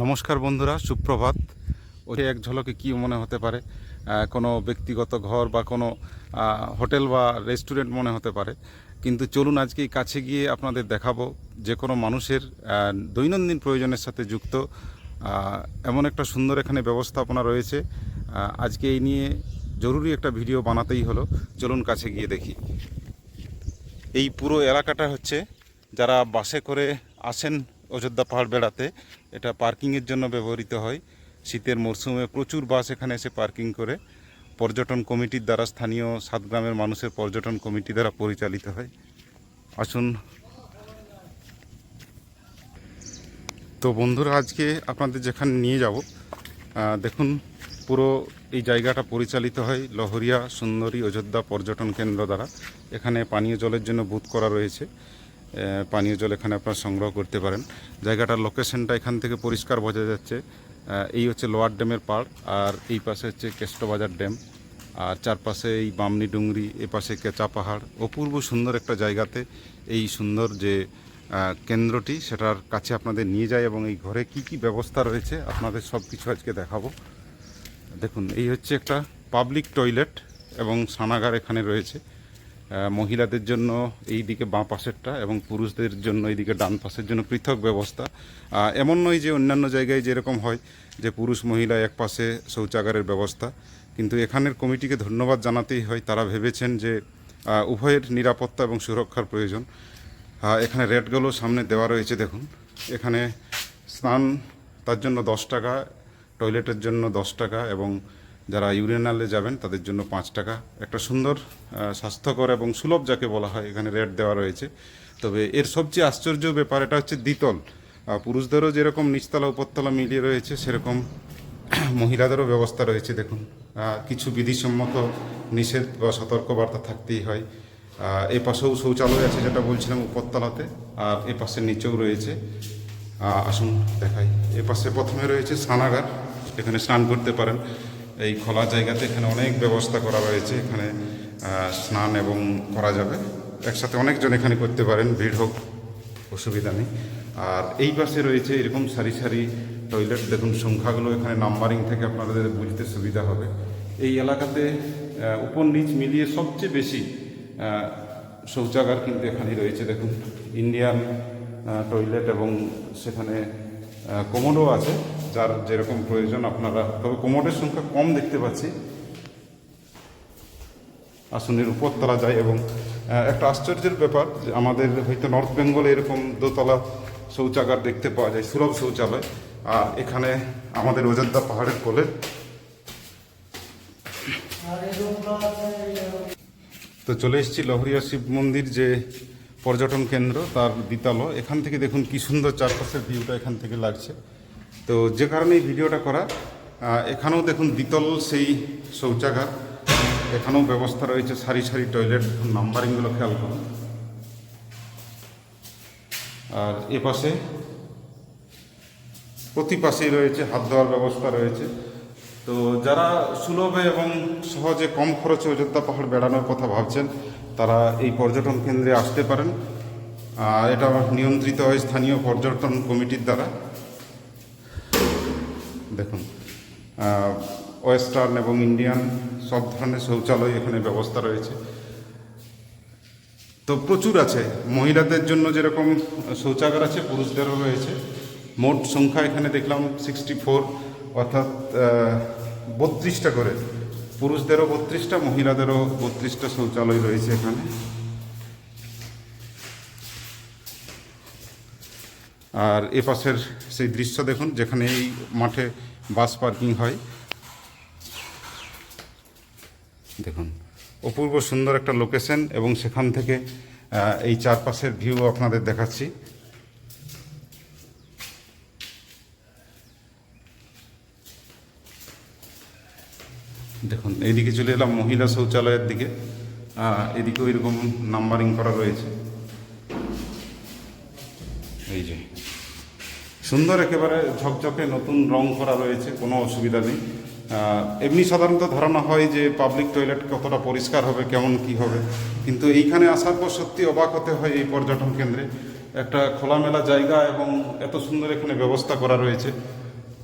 নমস্কার বন্ধুরা, সুপ্রভাত। ওই এক ঝলকে কি মনে হতে পারে? কোনো ব্যক্তিগত ঘর বা কোনো হোটেল বা রেস্টুরেন্ট মনে হতে পারে। কিন্তু চলুন আজকে কাছে গিয়ে আপনাদের দেখাবো যে কোনো মানুষের দৈনন্দিন প্রয়োজনের সাথে যুক্ত এমন একটা সুন্দর এখানে ব্যবস্থাপনা রয়েছে। আজকে এই নিয়ে জরুরি একটা ভিডিও বানাতেই হলো। চলুন কাছে গিয়ে দেখি। এই পুরো এলাকাটা হচ্ছে যারা বাসে করে আসেন অযোধ্যা পাহাড় বেড়াতে। এটা পার্কিংয়ের জন্য ব্যবহৃত হয়। শীতের মরশুমে প্রচুর বাস এখানে এসে পার্কিং করে। পর্যটন কমিটির দ্বারা স্থানীয় সাত গ্রামের মানুষের পর্যটন কমিটি দ্বারা পরিচালিত হয়। আসুন। তো বন্ধুরা, আজকে আপনাদের যেখানে নিয়ে যাব দেখুন, পুরো এই জায়গাটা পরিচালিত হয় লহরিয়া সুন্দরী অযোধ্যা পর্যটন কেন্দ্র দ্বারা। এখানে পানীয় জলের জন্য বুথ করা রয়েছে। পানীয় জল এখানে আপনারা সংগ্রহ করতে পারেন। জায়গাটার লোকেশনটা এখান থেকে পরিষ্কার বোঝা যাচ্ছে। এই হচ্ছে লোয়ার ড্যামের পাড় আর এই পাশে হচ্ছে কেষ্টবাজার ড্যাম। আর চারপাশে এই বামনি ডুংরি, এ পাশে কেঁচা পাহাড়। অপূর্ব সুন্দর একটা জায়গাতে এই সুন্দর যে কেন্দ্রটি সেটার কাছে আপনাদের নিয়ে যায় এবং এই ঘরে কি কি ব্যবস্থা রয়েছে আপনাদের সব কিছু আজকে দেখাবো। দেখুন, এই হচ্ছে একটা পাবলিক টয়লেট এবং স্নানাগার এখানে রয়েছে। মহিলাদের জন্য এই দিকে বাঁ পাশেরটা এবং পুরুষদের জন্য এইদিকে ডান পাশের জন্য পৃথক ব্যবস্থা। এমন নয় যে অন্যান্য জায়গায় যেরকম হয় যে পুরুষ মহিলা এক পাশে শৌচাগারের ব্যবস্থা, কিন্তু এখানের কমিটিকে ধন্যবাদ জানাতেই হয়। তারা ভেবেছেন যে উভয়ের নিরাপত্তা এবং সুরক্ষার প্রয়োজন। এখানে রেটগুলো সামনে দেওয়া রয়েছে, দেখুন। এখানে স্নান তার জন্য দশ টাকা, টয়লেটের জন্য দশ টাকা এবং যারা ইউরিনালে যাবেন, তাদের জন্য পাঁচ টাকা। একটা সুন্দর স্বাস্থ্যকর এবং সুলভ যাকে বলা হয়, এখানে রেট দেওয়া রয়েছে। তবে এর সবচেয়ে আশ্চর্য ব্যাপার, এটা হচ্ছে দ্বিতল। পুরুষদেরও যেরকম নিচতলা, উপরতলা মিলিয়ে রয়েছে, সেরকম মহিলাদেরও ব্যবস্থা রয়েছে। দেখুন কিছু বিধিসম্মত নিষেধ বা সতর্কবার্তা থাকতেই হয়। এ পাশেও শৌচালয় আছে, যেটা বলছিলাম উপরতলাতে, আর এ পাশে নিচেও রয়েছে। আসুন দেখাই। এ পাশে প্রথমে রয়েছে স্নানাগার, এখানে স্নান করতে পারেন। এই খোলা জায়গাতে এখানে অনেক ব্যবস্থা করা রয়েছে এখানে স্নান এবং করা যাবে। একসাথে অনেকজন এখানে করতে পারেন, ভিড় হোক, অসুবিধা নেই। আর এই পাশে রয়েছে এরকম সারি সারি টয়লেট দেখুন, সংখ্যাগুলো এখানে নাম্বারিং থেকে আপনাদের বুঝতে সুবিধা হবে। এই এলাকাতে উপর নিচ মিলিয়ে সবচেয়ে বেশি শৌচাগার কিন্তু এখানেই রয়েছে। দেখুন ইন্ডিয়ান টয়লেট এবং সেখানে কোমোডও আছে। যার যেরকম প্রয়োজন আপনারা, তবে কোমরের সংখ্যা কম দেখতে পাচ্ছি। আসনের উপরতলা যায় এবং একটা আশ্চর্যের ব্যাপার যে আমাদের হয়তো নর্থ বেঙ্গলে এরকম দোতলা শৌচাগার দেখতে পাওয়া যায়, সুলভ শৌচালয়। আর এখানে আমাদের অযোধ্যা পাহাড়ের কোলে। তো চলে এসেছি লহরিয়া শিব মন্দির যে পর্যটন কেন্দ্র, তার দ্বিতল এখান থেকে দেখুন কি সুন্দর চারপাশের ভিউটা এখান থেকে লাগছে। তো যে কারণে এই ভিডিওটা করা। এখানেও দেখুন দ্বিতল সেই শৌচাগার। এখানেও ব্যবস্থা রয়েছে সারি সারি টয়লেট নাম্বারিংগুলো খেয়াল করুন। আর এ পাশে প্রতি পাশেই রয়েছে, হাত ধোয়ার ব্যবস্থা রয়েছে। তো যারা সুলভে এবং সহজে কম খরচে অযোধ্যা পাহাড় বেড়ানোর কথা ভাবছেন, তারা এই পর্যটন কেন্দ্রে আসতে পারেন। এটা নিয়ন্ত্রিত হয় স্থানীয় পর্যটন কমিটির দ্বারা। দেখুন ওয়েস্টার্ন এবং ইন্ডিয়ান সব ধরনের শৌচালয় এখানে ব্যবস্থা রয়েছে। তো প্রচুর আছে। মহিলাদের জন্য যেরকম শৌচাগার আছে, পুরুষদেরও রয়েছে। মোট সংখ্যা এখানে দেখলাম সিক্সটি ফোর অর্থাৎ বত্রিশটা করে। পুরুষদেরও বত্রিশটা, মহিলাদেরও বত্রিশটা শৌচালয় রয়েছে এখানে। আর এ পাশের সেই দৃশ্য দেখুন, যেখানে এই মাঠে বাস পার্কিং হয়। দেখুন, অপূর্ব সুন্দর একটা লোকেশন এবং সেখান থেকে এই চারপাশের ভিউ আপনাদের দেখাচ্ছি। দেখুন, এইদিকে চলে এলাম মহিলা শৌচালয়ের দিকে। এদিকেও এরকম নাম্বারিং করা রয়েছে। এই যে। সুন্দর একেবারে ঝকঝকে নতুন রং করা রয়েছে, কোনো অসুবিধা নেই। এমনি সাধারণত ধারণা হয় যে পাবলিক টয়লেট কতটা পরিষ্কার হবে, কেমন কি হবে। কিন্তু এইখানে আসার পর সত্যি অবাক হতে হয় এই পর্যটন কেন্দ্রে। একটা খোলামেলা জায়গা এবং এত সুন্দর এখানে ব্যবস্থা করা রয়েছে।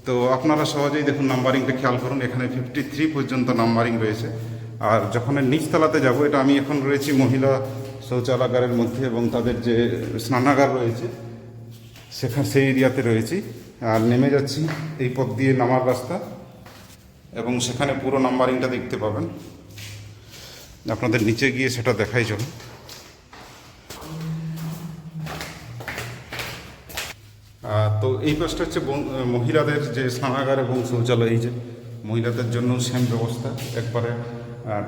তো আপনারা সহজেই দেখুন নাম্বারিংটা খেয়াল করুন, এখানে ফিফটি থ্রি পর্যন্ত নাম্বারিং রয়েছে। আর যখন নিচতলাতে যাব, এটা আমি এখন রয়েছি মহিলা শৌচালাগারের মধ্যে এবং তাদের যে স্নানাগার রয়েছে সেখানে সেই এরিয়াতে রয়েছি। আর নেমে যাচ্ছি এই পথ দিয়ে নামার রাস্তা এবং সেখানে পুরো নাম্বারিংটা দেখতে পাবেন। আপনাদের নিচে গিয়ে সেটা দেখাই চলুন। তো এই পাশটা হচ্ছে মহিলাদের যে স্নানাগার এবং শৌচালয়, এই যে মহিলাদের জন্য সেম ব্যবস্থা। একবারে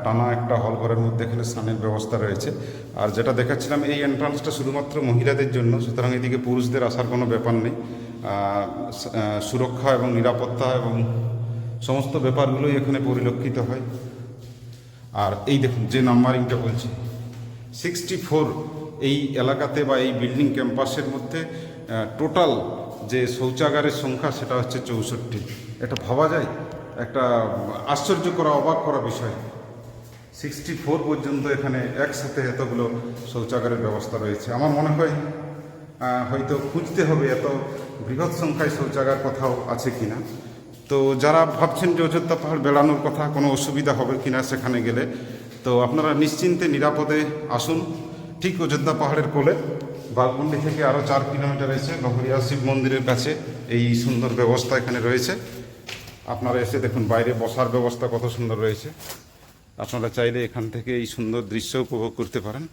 টানা একটা হল ঘরের মধ্যে এখানে স্নানের ব্যবস্থা রয়েছে। আর যেটা দেখাচ্ছিলাম, এই এন্ট্রান্সটা শুধুমাত্র মহিলাদের জন্য, সুতরাং এদিকে পুরুষদের আসার কোনো ব্যাপার নেই। সুরক্ষা এবং নিরাপত্তা এবং সমস্ত ব্যাপারগুলোই এখানে পরিলক্ষিত হয়। আর এই দেখুন, যে নাম্বারিংটা বলছি সিক্সটি ফোর এই এলাকাতে বা এই বিল্ডিং ক্যাম্পাসের মধ্যে টোটাল যে শৌচাগারের সংখ্যা, সেটা হচ্ছে চৌষট্টি। এটা ভাবা যায়? একটা আশ্চর্য করা, অবাক করা বিষয়। সিক্সটি ফোর পর্যন্ত এখানে একসাথে এতগুলো শৌচাগারের ব্যবস্থা রয়েছে। আমার মনে হয় হয়তো খুঁজতে হবে এত বৃহৎ সংখ্যায় শৌচাগার কোথাও আছে কিনা। তো যারা ভাবছেন যে অযোধ্যা পাহাড় বেড়ানোর কথা কোনো অসুবিধা হবে কি না সেখানে গেলে, তো আপনারা নিশ্চিন্তে নিরাপদে আসুন। ঠিক অযোধ্যা পাহাড়ের কোলে বাঘমুন্ডি থেকে আরও চার কিলোমিটার এসে লহরিয়া শিব মন্দিরের কাছে এই সুন্দর ব্যবস্থা এখানে রয়েছে। আপনারা এসে দেখুন, বাইরে বসার ব্যবস্থা কত সুন্দর রয়েছে। আপনারা চাইলে এখান থেকে এই সুন্দর দৃশ্য উপভোগ করতে পারেন।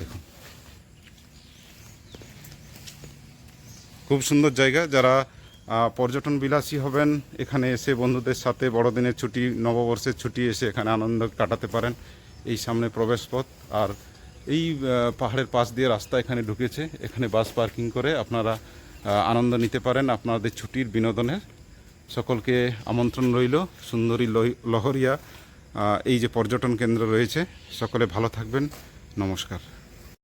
দেখুন। খুব সুন্দর জায়গা। যারা পর্যটন বিলাসী হবেন, এখানে এসে বন্ধুদের সাথে বড়দিনের ছুটি, নববর্ষের ছুটি এসে এখানে আনন্দ কাটাতে পারেন। এই সামনে প্রবেশ পথ আর এই পাহাড়ের পাশ দিয়ে রাস্তা এখানে ঢুকেছে। এখানে বাস পার্কিং করে আপনারা আনন্দ নিতে পারেন আপনাদের ছুটির বিনোদনের। সকলকে আমন্ত্রণ রইল। সুন্দরী লহরিয়া এই যে পর্যটন কেন্দ্র রয়েছে সকলে ভালো থাকবেন। নমস্কার।